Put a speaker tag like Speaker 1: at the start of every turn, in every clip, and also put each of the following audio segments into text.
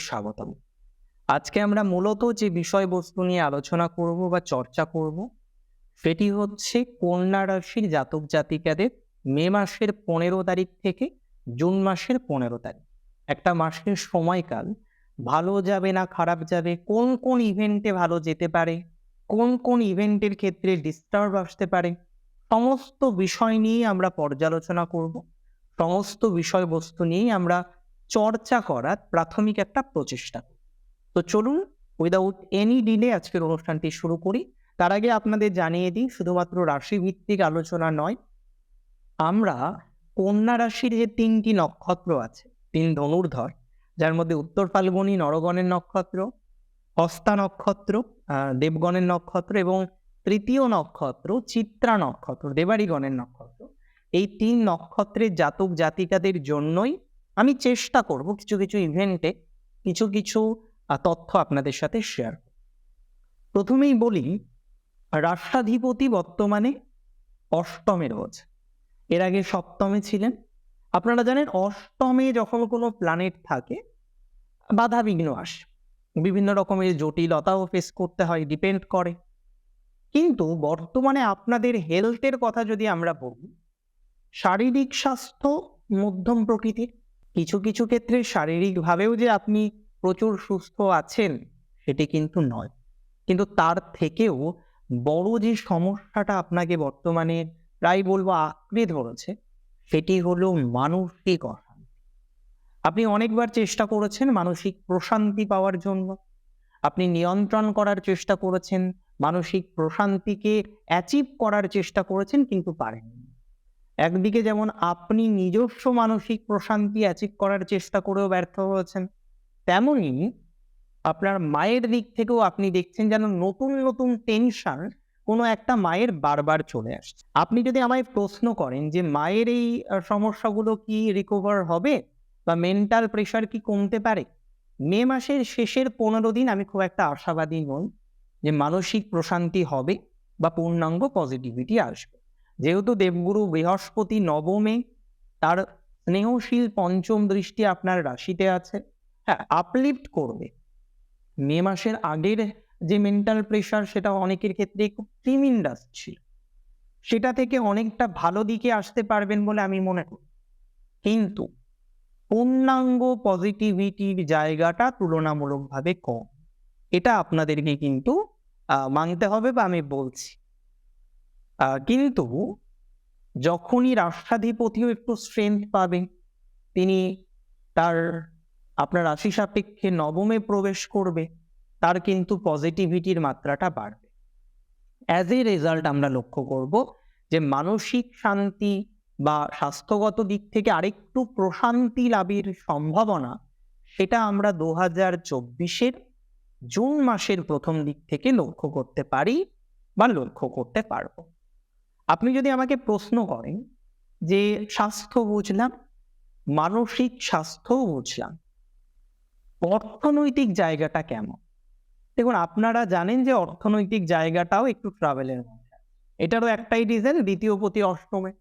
Speaker 1: স্বাগতম। আজকে আমরা মূলত যে বিষয়বস্তু নিয়ে আলোচনা করব বা চর্চা করব, সেটি হচ্ছে কন্যা রাশির জাতক জাতিকাদের মে মাসের পনেরো তারিখ থেকে জুন মাসের পনেরো তারিখ। একটা মাসের সময়কাল, ভালো যাবে না খারাপ যাবে, কোন কোন ইভেন্টে ভালো যেতে পারে, কোন কোন ইভেন্টের ক্ষেত্রে ডিস্টার্ব আসতে পারে, সমস্ত বিষয় নিয়ে আমরা পর্যালোচনা করব, সমস্ত বিষয়বস্তু নিয়েই আমরা চর্চা করার প্রাথমিক একটা প্রচেষ্টা। তো চলুন উইদাউট এনি ডিলে আজকের অনুষ্ঠানটি শুরু করি। তার আগে আপনাদের জানিয়ে দিই, শুধুমাত্র রাশি ভিত্তিক আলোচনা নয়, আমরা কন্যা রাশির যে তিনটি নক্ষত্র আছে, তিন ধনুর্ধর, যার মধ্যে উত্তর ফাল্গুনী নরগণের নক্ষত্র, হস্তা নক্ষত্র দেবগণের নক্ষত্র এবং তৃতীয় নক্ষত্র চিত্রা নক্ষত্র দেবাড়িগণের নক্ষত্র। এই তিন নক্ষত্রের জাতক জাতিকাদের জন্যই আমি চেষ্টা করব কিছু কিছু ইভেন্টে কিছু কিছু তথ্য আপনাদের সাথে শেয়ার প্রথমেই বলি, রাষ্ট্রাধিপতি বর্তমানে অষ্টমে রয়েছে এর আগে সপ্তমে ছিলেন। আপনারা জানেন, অষ্টমে যখন কোনো প্ল্যানেট থাকে, বাধা বিঘ্ন আসে। বিভিন্ন রকমের জটিলতাও ফেস করতে হয় ডিপেন্ড করে। কিন্তু বর্তমানে আপনাদের হেলথের কথা যদি আমরা বলি, শারীরিক স্বাস্থ্য মধ্যম প্রকৃতির। কিছু কিছু ক্ষেত্রে শারীরিকভাবেও যে আপনি প্রচুর সুস্থ আছেন, সেটি কিন্তু নয়। কিন্তু তার থেকেও বড় যে সমস্যাটা আপনাকে বর্তমানে প্রায় বলব আঁকড়ে ধরেছে, সেটি হলো মানসিক আপনি অনেকবার চেষ্টা করেছেন মানসিক প্রশান্তি পাওয়ার জন্য। আপনি নিয়ন্ত্রণ করার চেষ্টা করেছেন, মানসিক প্রশান্তিকে অ্যাচিভ করার চেষ্টা করেছেন, কিন্তু পারেননি। একদিকে যেমন আপনি নিজস্ব মানসিক প্রশান্তি অ্যাচিভ করার চেষ্টা করেও ব্যর্থ হয়েছেন, তেমনি আপনার মায়ের দিক থেকেও আপনি দেখছেন যেন নতুন নতুন টেনশন কোনো একটা মায়ের বারবার চলে আসছে। আপনি যদি আমায় প্রশ্ন করেন যে মায়ের এই সমস্যাগুলো কি রিকভার হবে বা মেন্টাল প্রেশার কি কমতে পারে, মে মাসের শেষের পনেরো দিন আমি খুব একটা আশাবাদী নই যে মানসিক প্রশান্তি হবে বা পূর্ণাঙ্গ পজিটিভিটি আসবে। যেহেতু দেবগুরু বৃহস্পতি নবমে, তার স্নেহশীল পঞ্চম দৃষ্টি আপনার রাশিতে আছে। হ্যাঁ আপলিফট করবে। মে মাসের আগের যে মেন্টাল প্রেশার সেটা অনেকের ক্ষেত্রে খুব ট্রিমিন্ডাস ছিল। সেটা থেকে অনেকটা ভালো দিকে আসতে পারবেন বলে আমি মনে করি। কিন্তু পূর্ণাঙ্গ পজিটিভিটির জায়গাটা তুলনামূলকভাবে কম। এটা আপনাদেরকে কিন্তু মানতে হবে বা আমি বলছি। কিন্তু যখনই রাষ্ট্রাধিপতিও একটু স্ট্রেংথ পাবে, তিনি তার, আপনার রাশি সাপেক্ষে নবমে প্রবেশ করবে, তার কিন্তু পজিটিভিটির মাত্রাটা বাড়বে। অ্যাজ এ রেজাল্ট আমরা লক্ষ্য করব যে মানসিক শান্তি বা স্বাস্থ্যগত দিক থেকে আরেকটু প্রশান্তি লাভের সম্ভাবনা, সেটা আমরা দু হাজার চব্বিশের জুন মাসের প্রথম দিক থেকে লক্ষ্য করতে পারি বা লক্ষ্য করতে পারব। আপনি যদি আমাকে প্রশ্ন করেন যে স্বাস্থ্য বুঝলাম, মানসিক স্বাস্থ্যও বুঝলাম, অর্থনৈতিক জায়গাটা কেমন? দেখুন, আপনারা জানেন যে অর্থনৈতিক জায়গাটাও একটু ট্রাভেলের মধ্যে। এটারও একটাই রিজন দ্বিতীয় প্রতি অষ্টমে।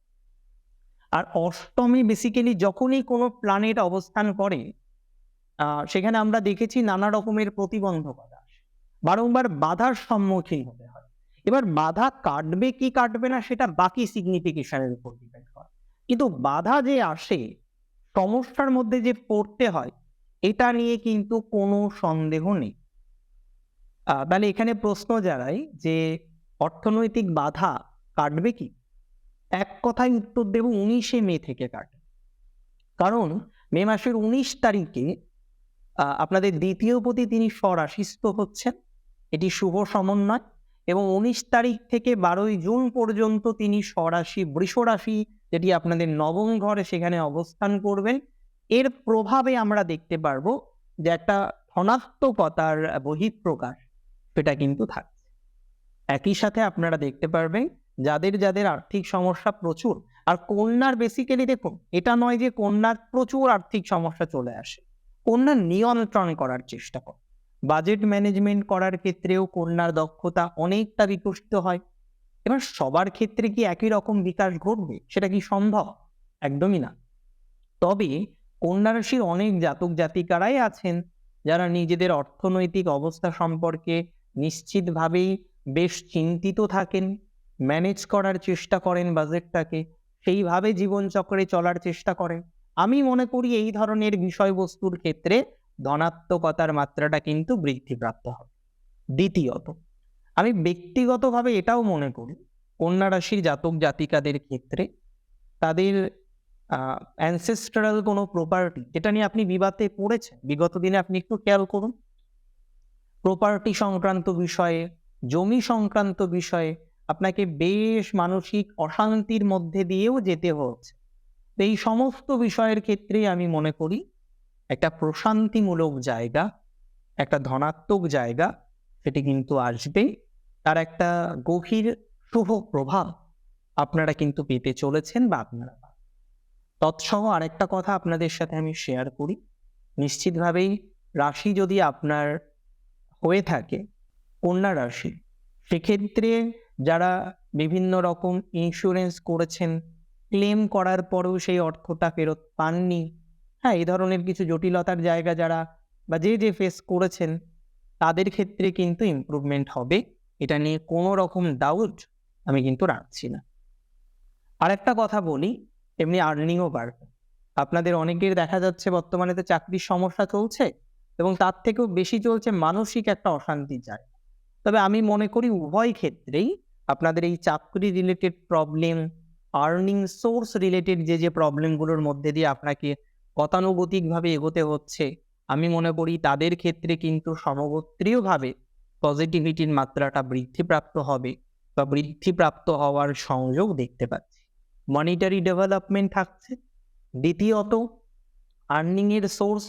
Speaker 1: আর অষ্টমে বেসিক্যালি যখনই কোনো প্ল্যানেট অবস্থান করে সেখানে আমরা দেখেছি নানা রকমের প্রতিবন্ধকতা। বারংবার বাধার সম্মুখীন হতে হয়। এবার বাধা কাটবে কি কাটবে না সেটা বাকি সিগনিফিকেশনের উপর ডিপেন্ড করে। কিন্তু বাধা যে আসে, সমস্যার মধ্যে যে পড়তে হয়, এটা নিয়ে কিন্তু কোনো সন্দেহ নেই। তাহলে এখানে প্রশ্ন জানাই যে অর্থনৈতিক বাধা কাটবে কি? এক কথায় উত্তর দেব, উনিশে মে থেকে কাটবে কারণ মে মাসের উনিশ তারিখে আপনাদের দ্বিতীয় প্রতি তিনি স্বরাশিস্থ হচ্ছেন। এটি শুভ সমন্বয়। এবং উনিশ তারিখ থেকে বারোই জুন পর্যন্ত তিনি স্বরাশি বৃষ রাশি যেটি আপনাদের নবম ঘরে সেখানে অবস্থান করবেন। এর প্রভাবে আমরা দেখতে পারব যে একটা ধনাত্মকতার বহিঃপ্রকাশ সেটা কিন্তু থাকছে। একই সাথে আপনারা দেখতে পারবেন যাদের যাদের আর্থিক সমস্যা প্রচুর, আর কন্যার বেসিক্যালি দেখুন, এটা নয় যে কন্যার প্রচুর আর্থিক সমস্যা চলে আসে, কন্যা নিয়ন্ত্রণ করার চেষ্টা করে। বাজেট ম্যানেজমেন্ট করার ক্ষেত্রেও কন্যার দক্ষতা অনেকটা বিকশিত হয়। এবার সবার ক্ষেত্রে কি একই রকম বিকাশ ঘটবে? সেটা কি সম্ভব? একদমই না। তবে কন্যা রাশির অনেক জাতক জাতিকারাই আছেন যারা নিজেদের অর্থনৈতিক অবস্থা সম্পর্কে নিশ্চিতভাবেই বেশ চিন্তিত থাকেন, ম্যানেজ করার চেষ্টা করেন বাজেটটাকে, সেইভাবে জীবনচক্রে চলার চেষ্টা করেন। আমি মনে করি এই ধরনের বিষয়বস্তুর ক্ষেত্রে ধনাত্মকতার মাত্রাটা কিন্তু বৃদ্ধিপ্রাপ্ত হবে। দ্বিতীয়ত, আমি ব্যক্তিগতভাবে এটাও মনে করি কন্যা রাশির জাতক জাতিকাদের ক্ষেত্রে তাদের অ্যানসেস্ট্রাল কোনো প্রপার্টি যেটা নিয়ে আপনি বিবাদে পড়েছেন, বিগত দিনে আপনি একটু খেয়াল করুন। প্রপার্টি সংক্রান্ত বিষয়ে, জমি সংক্রান্ত বিষয়ে আপনাকে বেশ মানসিক অশান্তির মধ্যে দিয়েও যেতে হচ্ছে। এই সমস্ত বিষয়ের ক্ষেত্রেই আমি মনে করি একটা প্রশান্তিমূলক জায়গা, একটা ধনাত্মক জায়গা, সেটি কিন্তু আসবে। তার একটা গভীর শুভ প্রভাব আপনারা কিন্তু পেতে চলেছেন বা আপনারা তৎসহ আরেকটা কথা আপনাদের সাথে আমি শেয়ার করি। নিশ্চিতভাবেই রাশি যদি আপনার হয়ে থাকে, কন্যা রাশি, সেক্ষেত্রে যারা বিভিন্ন রকম ইন্স্যুরেন্স করেছেন ক্লেম করার পরেও সেই অর্থটা ফেরত পাননি হ্যাঁ এই ধরনের কিছু জটিলতার জায়গা যারা বা যে যে ফেস করেছেন, তাদের ক্ষেত্রে কিন্তু ইমপ্রুভমেন্ট হবে। এটা নিয়ে কোনো রকম ডাউট আমি কিন্তু রাখছি না। আরেকটা কথা বলি, এমনি আর্নিংও বাড়বে। আপনাদের অনেকের দেখা যাচ্ছে বর্তমানে তো চাকরির সমস্যা চলছে এবং তার থেকেও বেশি চলছে মানসিক একটা অশান্তি যায়। তবে আমি মনে করি উভয় ক্ষেত্রেই আপনাদের এই চাকরি related problem earning source related যে যে প্রবলেমগুলোর মধ্যে দিয়ে আপনাকে গতানুগতিকভাবে এগোতে হচ্ছে। আমি মনে করি তাদের ক্ষেত্রে কিন্তু সমগোত্রীয়ভাবে পজিটিভিটির মাত্রাটা বৃদ্ধিপ্রাপ্ত হবে বা বৃদ্ধিপ্রাপ্ত হওয়ার সংযোগ দেখতে পাচ্ছি। মনিটারি ডেভেলপমেন্ট থাকছে। দ্বিতীয়ত আর্নিংয়ের সোর্স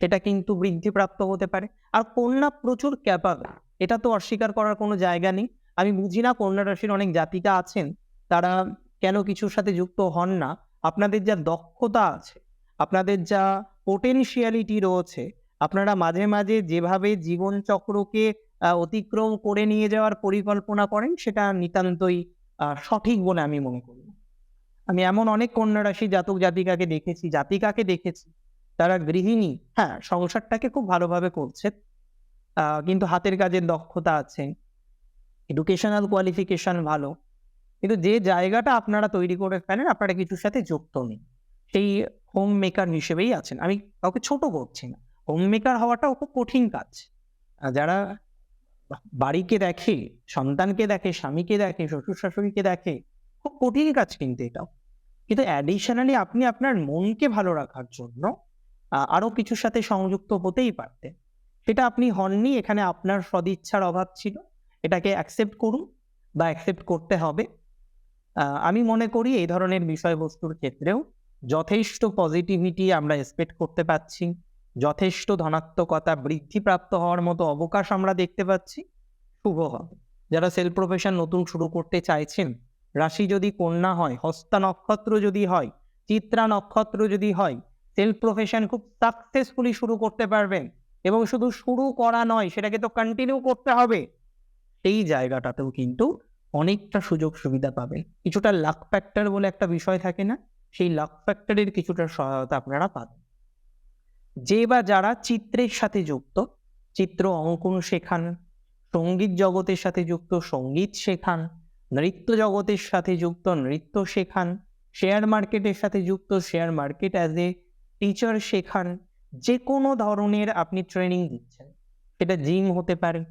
Speaker 1: সেটা কিন্তু বৃদ্ধিপ্রাপ্ত হতে পারে। আর কন্যা প্রচুর ক্যাপাবল এটা তো অস্বীকার করার কোনো জায়গা নেই। আমি বুঝি না কন্যা রাশির অনেক জাতিকা আছেন, তারা কেন কিছুর সাথে যুক্ত হন না। আপনাদের যা দক্ষতা আছে আপনাদের যা পোটেনশিয়ালিটি রয়েছে, আপনারা মাঝে মাঝে যেভাবে জীবনচক্রকে অতিক্রম করে নিয়ে যাওয়ার পরিকল্পনা করেন, সেটা নিতান্তই সঠিক বলে আমি মনে করি। আমি এমন অনেক কন্যা রাশি জাতক জাতিকাকে দেখেছি জাতিকাকে দেখেছি, তারা গৃহিণী হ্যাঁ সংসারটাকে খুব ভালোভাবে করছে কিন্তু হাতের কাজের দক্ষতা আছে এডুকেশনাল কোয়ালিফিকেশন ভালো, কিন্তু যে জায়গাটা আপনারা তৈরি করে ফেলেন, আপনারা কিছুর সাথে যুক্ত নেই। সেই হোম মেকার হিসেবেই আছেন। আমি কাউকে ছোট করছি না। হোম মেকার হওয়াটাও খুব কঠিন কাজ। যারা বাড়িকে দেখে সন্তানকে দেখে স্বামীকে দেখে শ্বশুর শাশুড়িকে দেখে খুব কঠিন কাজ কিন্তু এটাও। কিন্তু অ্যাডিশনালি আপনি আপনার মনকে ভালো রাখার জন্য আহ, আরও কিছুর সাথে সংযুক্ত হতেই পারতেন। সেটা আপনি হননি এখানে আপনার সদিচ্ছার অভাব ছিল। এটাকে অ্যাকসেপ্ট করুন বা অ্যাকসেপ্ট করতে হবে। আমি মনে করি এই ধরনের বিষয়বস্তুর ক্ষেত্রেও যথেষ্ট পজিটিভিটি আমরা এক্সপেক্ট করতে পাচ্ছি, যথেষ্ট ধনাত্মকতা বৃদ্ধিপ্রাপ্ত হওয়ার মতো অবকাশ আমরা দেখতে পাচ্ছি, শুভ হবে। যারা সেলফ প্রফেশন নতুন শুরু করতে চাইছেন, রাশি যদি কন্যা হয়, হস্তা নক্ষত্র যদি হয়, চিত্রা নক্ষত্র যদি হয় সেলফ প্রফেশন খুব সাকসেসফুলি শুরু করতে পারবেন এবং শুধু শুরু করা নয়, সেটাকে তো কন্টিনিউ করতে হবে। সেই জায়গাটাতেও কিন্তু অনেকটা সুযোগ সুবিধা পাবেন। কিছুটা লাক ফ্যাক্টর বলে একটা বিষয় থাকে না? সেই লাক ফ্যাক্টরির কিছুটা সহায়তা আপনারা পাবেন যে বা যারা চিত্রের সাথে যুক্ত, চিত্র অঙ্কন শেখান, সংগীত জগতের সাথে যুক্ত, সংগীত শেখান, নৃত্য জগতের সাথে যুক্ত, নৃত্য শেখান শেয়ার মার্কেটের সাথে যুক্ত share market as a teacher শেখান যে কোনো ধরনের আপনি ট্রেনিং দিচ্ছেন। সেটা জিম হতে পারে,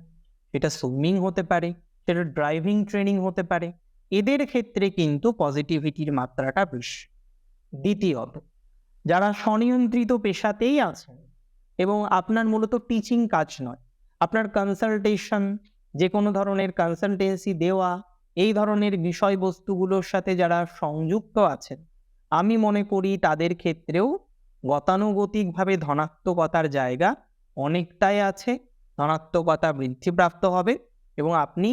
Speaker 1: সেটা সুইমিং হতে পারে, সেটা ড্রাইভিং ট্রেনিং হতে পারে, এদের ক্ষেত্রে কিন্তু পজিটিভিটির মাত্রাটা বেশি। দ্বিতীয়ত যারা স্বনিয়ন্ত্রিত পেশাতেই আছেন এবং আপনার মূলত টিচিং কাজ নয়, আপনার কনসালটেশন যে কোনো ধরনের কনসালটেন্সি দেওয়া, এই ধরনের বিষয়বস্তুগুলোর সাথে যারা সংযুক্ত আছেন, আমি মনে করি তাদের ক্ষেত্রেও গতানুগতিকভাবে ধনাত্মকতার জায়গা অনেকটাই আছে, ধনাত্মকতা বৃদ্ধিপ্রাপ্ত হবে এবং আপনি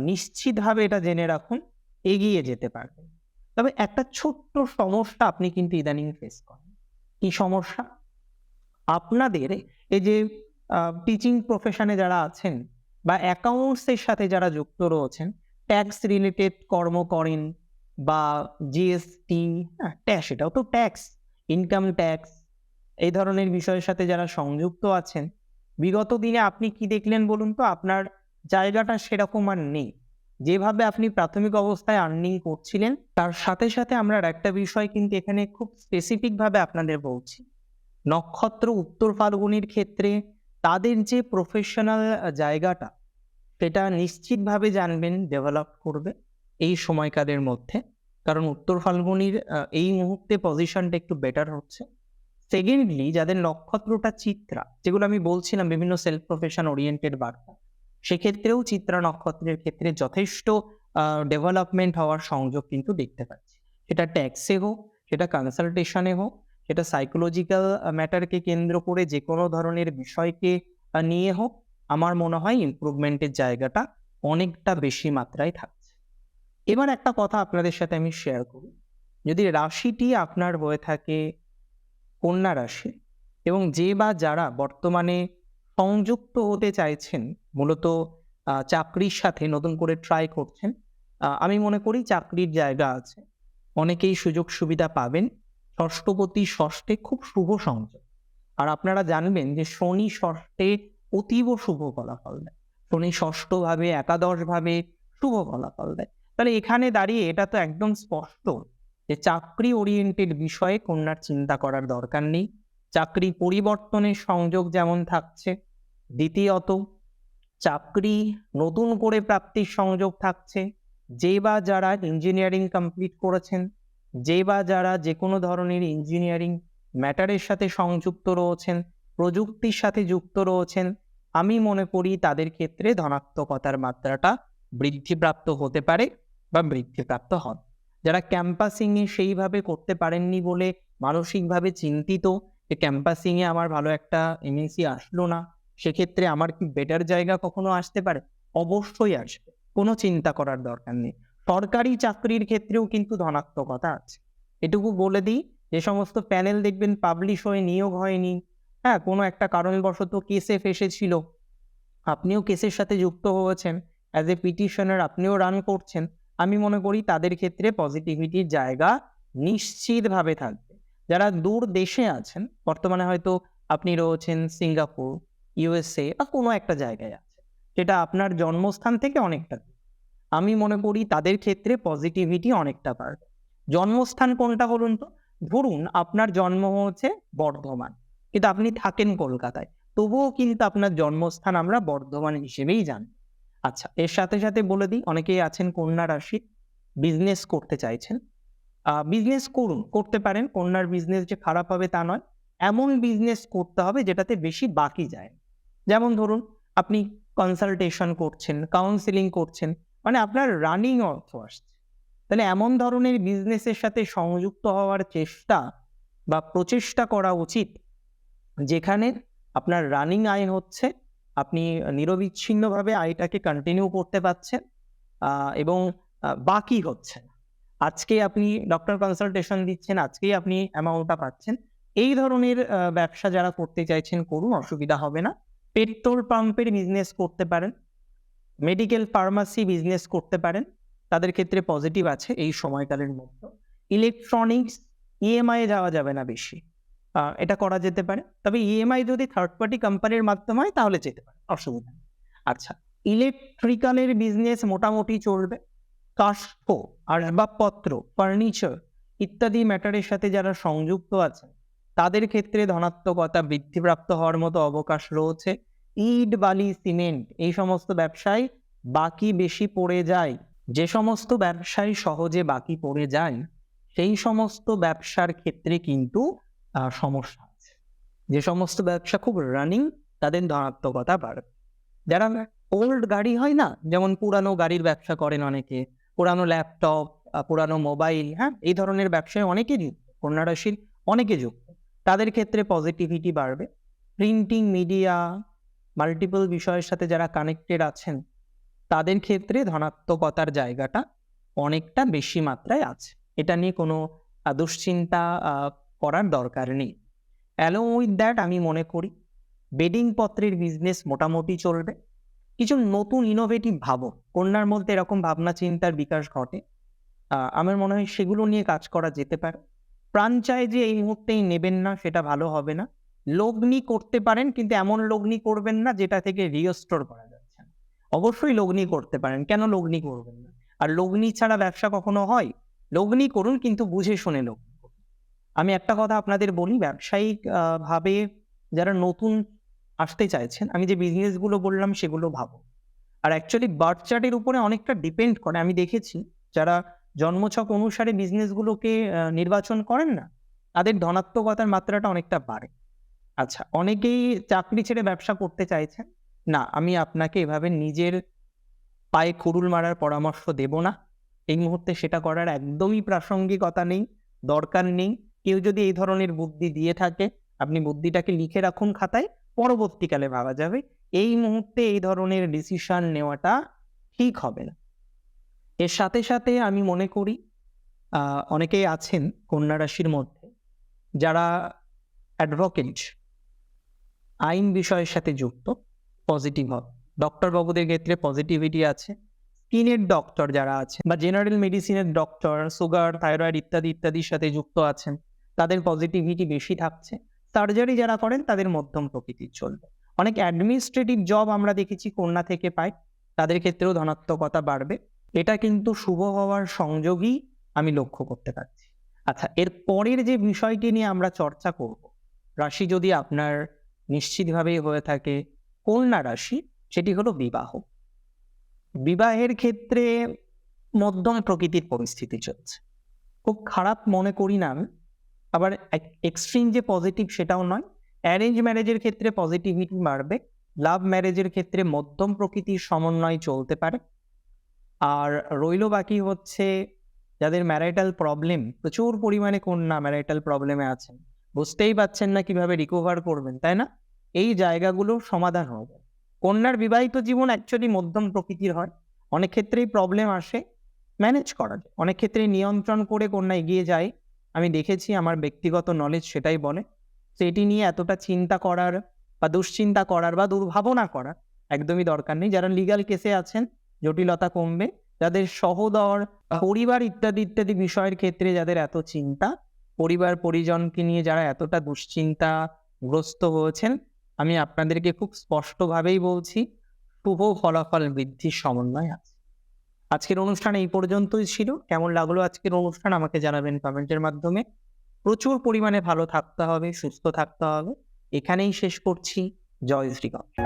Speaker 1: নিশ্চিতভাবে এটা জেনে রাখুন, এগিয়ে যেতে পারবেন। তবে একটা ছোট্ট সমস্যা আপনি কিন্তু ইদানিং ফেস করেন। কি সমস্যা? আপনাদের এই যে টিচিং প্রফেশনে যারা আছেন বা অ্যাকাউন্টসের সাথে যারা যুক্ত রয়েছেন ট্যাক্স রিলেটেড কর্ম করেন বা জিএসটি ট্যাক্স এটাও তো ট্যাক্স ইনকাম ট্যাক্স এই ধরনের বিষয়ের সাথে যারা সংযুক্ত আছেন, বিগত দিনে আপনি কি দেখলেন বলুন তো? আপনার জায়গাটা সেরকম আর নেই। যেভাবে আপনি প্রাথমিক অবস্থায় আর্নিং করছিলেন, তার সাথে সাথে আমরা একটা বিষয় কিন্তু এখানে খুব স্পেসিফিক ভাবে আপনাদের বলছি। নক্ষত্র উত্তর ফাল্গুনির ক্ষেত্রে তাদের যে প্রফেশনাল জায়গাটা, সেটা নিশ্চিতভাবে জানবেন ডেভেলপ করবে এই সময়কালের মধ্যে। কারণ উত্তর ফাল্গুনির এই মুহূর্তে পজিশনটা একটু বেটার হচ্ছে। সেকেন্ডলি যাদের নক্ষত্রটা চিত্রা, যেগুলো আমি বলছিলাম বিভিন্ন সেলফ প্রফেশন ওরিয়েন্টেড বার্তা সেক্ষেত্রেও চিত্রা নক্ষত্রের ক্ষেত্রে যথেষ্ট ডেভেলপমেন্ট হওয়ার সংযোগ কিন্তু দেখতে পাচ্ছি। সেটা ট্যাক্সে হোক, সেটা কনসালটেশনে হোক, সেটা সাইকোলজিক্যাল ম্যাটারকে কেন্দ্র করে যে কোনো ধরনের বিষয়কে নিয়ে হোক, আমার মনে হয় ইমপ্রুভমেন্টের জায়গাটা অনেকটা বেশি মাত্রায় থাকছে। এবার একটা কথা আপনাদের সাথে আমি শেয়ার করি। যদি রাশিটি আপনার হয়ে থাকে কন্যা রাশি, এবং যে বা যারা বর্তমানে সংযুক্ত হতে চাইছেন, মূলত চাকরির সাথে নতুন করে ট্রাই করছেন আমি মনে করি চাকরির জায়গা আছে। অনেকেই সুযোগ সুবিধা পাবেন, ষষ্ঠপতি ষষ্ঠে খুব শুভ সংযোগ। আর আপনারা জানবেন যে শনি ষষ্ঠে অতীব শুভ ফলাফল দেয়। শনি ষষ্ঠ ভাবে একাদশ ভাবে শুভ ফলাফল দেয়। তাহলে এখানে দাঁড়িয়ে এটা তো একদম স্পষ্ট যে চাকরি ওরিয়েন্টেড বিষয়ে কন্যার চিন্তা করার দরকার নেই। চাকরি পরিবর্তনের সংযোগ যেমন থাকছে দ্বিতীয়ত, চাকরি নতুন করে প্রাপ্তির সংযোগ থাকছে। যে বা যারা ইঞ্জিনিয়ারিং কমপ্লিট করেছেন, যে বা যারা যে কোনো ধরনের ইঞ্জিনিয়ারিং ম্যাটারের সাথে সংযুক্ত রয়েছেন, প্রযুক্তির সাথে যুক্ত রয়েছেন, আমি মনে করি তাদের ক্ষেত্রে ধনাত্মকতার মাত্রাটা বৃদ্ধিপ্রাপ্ত হতে পারে বা বৃদ্ধিপ্রাপ্ত হন। যারা ক্যাম্পাসিংয়ে সেইভাবে করতে পারেননি বলে মানসিকভাবে চিন্তিত, যে ক্যাম্পাসিংয়ে আমার ভালো একটা এমএসি আসলো না সেক্ষেত্রে আমার কি বেটার জায়গা কখনো আসতে পারে? অবশ্যই আসবে। কোনো চিন্তা করার দরকার নেই। সরকারি চাকরির ক্ষেত্রেও কিন্তু ধনাত্মকতা আছে। এটুকু বলে দিই, যে সমস্ত প্যানেল দেখবেন পাবলিশ হয়ে, নিয়োগ হয়নি। হ্যাঁ কোনো একটা কারণবশত কেসে ফেসেছিল। আপনিও কেসের সাথে যুক্ত হয়েছেন। অ্যাজ এ পিটিশনার আপনিও রান করছেন। আমি মনে করি তাদের ক্ষেত্রে পজিটিভিটির জায়গা নিশ্চিতভাবে থাকবে। যারা দূর দেশে আছেন, বর্তমানে হয়তো আপনি রয়েছেন সিঙ্গাপুর। ইউএসএ বা কোনো একটা জায়গায় আছে, যেটা আপনার জন্মস্থান থেকে অনেকটা আমি মনে করি তাদের ক্ষেত্রে পজিটিভিটি অনেকটা বাড়বে। জন্মস্থান কোনটা বলুন তো? ধরুন আপনার জন্ম হচ্ছে বর্ধমান, কিন্তু আপনি থাকেন কলকাতায়, তবুও কিন্তু আপনার জন্মস্থান আমরা বর্ধমান হিসেবেই জানি। আচ্ছা এর সাথে সাথে বলে দিই, অনেকেই আছেন কন্যা রাশি বিজনেস করতে চাইছেন। বিজনেস করুন, করতে পারেন, কন্যার বিজনেস যে খারাপ হবে তা নয়, এমন বিজনেস করতে হবে যেটাতে বেশি বাকি যায়। যেমন ধরুন, আপনি কনসালটেশন করছেন কাউন্সিলিং করছেন মানে আপনার রানিং অর্থ আসছে। তাহলে এমন ধরনের বিজনেসের সাথে সংযুক্ত হওয়ার চেষ্টা বা প্রচেষ্টা করা উচিত, যেখানে আপনার রানিং আয় হচ্ছে, আপনি নিরবিচ্ছিন্নভাবে আয়টাকে কন্টিনিউ করতে পারছেন এবং বাকি হচ্ছে আজকে আপনি ডক্টর কনসালটেশন দিচ্ছেন, আজকেই আপনি অ্যামাউন্টটা পাচ্ছেন, এই ধরনের ব্যবসা যারা করতে চাইছেন, করুন, অসুবিধা হবে না। পেট্রোল পাম্পের বিজনেস করতে পারেন মেডিকেল ফার্মাসি বিজনেস করতে পারেন, তাদের ক্ষেত্রে পজিটিভ আছে এই সময়কালের মধ্যে। ইলেকট্রনিক্স ইএমআই যাওয়া যাবে না বেশি। এটা করা যেতে পারে। তবে ইএমআই যদি থার্ড পার্টি কোম্পানির মাধ্যমে হয়, তাহলে যেতে পারে, অসুবিধা আচ্ছা ইলেকট্রিক্যালের বিজনেস মোটামুটি চলবে। কাষ্ঠ আসবাবপত্র ফার্নিচার ইত্যাদি ম্যাটারের সাথে যারা সংযুক্ত আছে, তাদের ক্ষেত্রে ধনাত্মকতা বৃদ্ধিপ্রাপ্ত হওয়ার মতো অবকাশ রয়েছে। ইট, বালি, সিমেন্ট এই সমস্ত ব্যবসায় বাকি বেশি পড়ে যায়। যে সমস্ত ব্যবসায় সহজে বাকি পড়ে যায়, সেই সমস্ত ব্যবসার ক্ষেত্রে কিন্তু সমস্যা আছে। যে সমস্ত ব্যবসা খুব রানিং তাদের ধনাত্মকতা বাড়বে যারা ওল্ড গাড়ি হয় না, যেমন পুরানো গাড়ির ব্যবসা করেন অনেকে, পুরানো ল্যাপটপ পুরানো মোবাইল হ্যাঁ এই ধরনের ব্যবসায় অনেকে যুক্ত কন্যা রাশির অনেকে যুক্ত। তাদের ক্ষেত্রে পজিটিভিটি বাড়বে। প্রিন্টিং মিডিয়া মাল্টিপল বিষয়ের সাথে যারা কানেক্টেড আছেন, তাদের ক্ষেত্রে ধনাত্মকতার জায়গাটা অনেকটা বেশি মাত্রায় আছে। এটা নিয়ে কোনো দুশ্চিন্তা করার দরকার নেই। অ্যালো উইথ দ্যাট আমি মনে করি, বেডিং পত্রের বিজনেস মোটামুটি চলবে। কিছু নতুন ইনোভেটিভ ভাবো। কন্যার মধ্যে এরকম ভাবনা চিন্তার বিকাশ ঘটে। আমার মনে হয় সেগুলো নিয়ে কাজ করা যেতে পারে। প্রাণ চায় যে এই মুহূর্তেই নেবেন না, সেটা ভালো হবে না। লগ্নি করতে পারেন, কিন্তু এমন লগ্নি করবেন না যেটা থেকে রিস্টোর করা যাচ্ছে অবশ্যই লগ্নি করতে পারেন। কেন লগ্নি করবেন না? আর লগ্নি ছাড়া ব্যবসা কখনো হয়? লগ্নি করুন, কিন্তু বুঝে শুনে লগ্নি আমি একটা কথা আপনাদের বলি, ব্যবসায়িক ভাবে যারা নতুন আসতে চাইছেন, আমি যে বিজনেসগুলো বললাম সেগুলো ভাবো আর অ্যাকচুয়ালি বার্থ চার্টের উপরে অনেকটা ডিপেন্ড করে। আমি দেখেছি, যারা জন্মছক অনুসারে বিজনেসগুলোকে নির্বাচন করেন না, তাদের ধনাত্মকতার মাত্রাটা অনেকটা বাড়ে। আচ্ছা অনেকেই চাকরি ছেড়ে ব্যবসা করতে চাইছেন। না, আমি আপনাকে এভাবে নিজের পায়ে কুড়ুল মারার পরামর্শ দেব না। এই মুহূর্তে সেটা করার একদমই প্রাসঙ্গিকতা নেই, দরকার নেই। কেউ যদি এই ধরনের বুদ্ধি দিয়ে থাকে, আপনি বুদ্ধিটাকে লিখে রাখুন খাতায়, পরবর্তীকালে ভাবা যাবে, এই মুহূর্তে এই ধরনের ডিসিশন নেওয়াটা ঠিক হবে না। এর সাথে সাথে আমি মনে করি অনেকেই আছেন কন্যা রাশির মধ্যে, যারা অ্যাডভোকেট আইন বিষয়ের সাথে যুক্ত পজিটিভ হবে ডক্টর বাবুদের ক্ষেত্রে পজিটিভিটি আছে। স্কিনের ডক্টর যারা আছে বা জেনারেল মেডিসিনের ডক্টর সুগার থাইরয়েড ইত্যাদি, ইত্যাদির সাথে যুক্ত আছেন, তাদের পজিটিভিটি বেশি থাকছে। সার্জারি যারা করেন, তাদের মধ্যম প্রকৃতির চলবে। অনেক অ্যাডমিনিস্ট্রেটিভ জব আমরা দেখেছি কন্যা থেকে পাই, তাদের ক্ষেত্রেও ধনাত্মকতা বাড়বে। এটা কিন্তু শুভ হওয়ার সংযোগই আমি লক্ষ্য করতে পারছি। আচ্ছা এর পরের যে বিষয়টি নিয়ে আমরা চর্চা করব, রাশি যদি আপনার নিশ্চিতভাবেই হয়ে থাকে কন্যা রাশি, সেটি হলো বিবাহ। বিবাহের ক্ষেত্রে মধ্যম প্রকৃতির পরিস্থিতি চলছে। খুব খারাপ মনে করি না আবার এক্সট্রিম যে পজিটিভ সেটাও নয়। অ্যারেঞ্জ ম্যারেজের ক্ষেত্রে পজিটিভিটি বাড়বে লাভ ম্যারেজের ক্ষেত্রে মধ্যম প্রকৃতির সমন্বয় চলতে পারে। আর রইল বাকি হচ্ছে যাদের ম্যারাইটাল প্রবলেম প্রচুর পরিমাণে কন্যা ম্যারাইটাল প্রবলেমে আছেন। বুঝতেই পারছেন না কীভাবে রিকভার করবেন তাই না? এই জায়গাগুলো সমাধান হবে। কন্যার বিবাহিত জীবন অ্যাকচুয়ালি মধ্যম প্রকৃতির হয়। অনেক ক্ষেত্রেই প্রবলেম আসে ম্যানেজ করা যায় অনেক ক্ষেত্রে নিয়ন্ত্রণ করে কন্যা এগিয়ে যায়। আমি দেখেছি আমার ব্যক্তিগত নলেজ সেটাই বলে। তো এটি নিয়ে এতটা চিন্তা করার বা দুশ্চিন্তা করার বা দুর্ভাবনা করার একদমই দরকার নেই। যারা লিগাল কেসে আছেন জটিলতা কমবে। যাদের সহদর পরিবার ইত্যাদি ইত্যাদি বিষয়ের ক্ষেত্রে যাদের এত চিন্তা পরিবার পরিজনকে নিয়ে যারা এতটা দুশ্চিন্তা গ্রস্ত হয়েছেন, আমি আপনাদেরকে খুব স্পষ্টভাবেই বলছি, শুভ ফলাফল বৃদ্ধির সমন্বয় আছে। আজকের অনুষ্ঠান এই পর্যন্তই ছিল। কেমন লাগল আজকের অনুষ্ঠান আমাকে জানাবেন কমেন্টের মাধ্যমে। প্রচুর পরিমাণে ভালো থাকতে হবে, সুস্থ থাকতে হবে। এখানেই শেষ করছি। জয় শ্রীকান্ত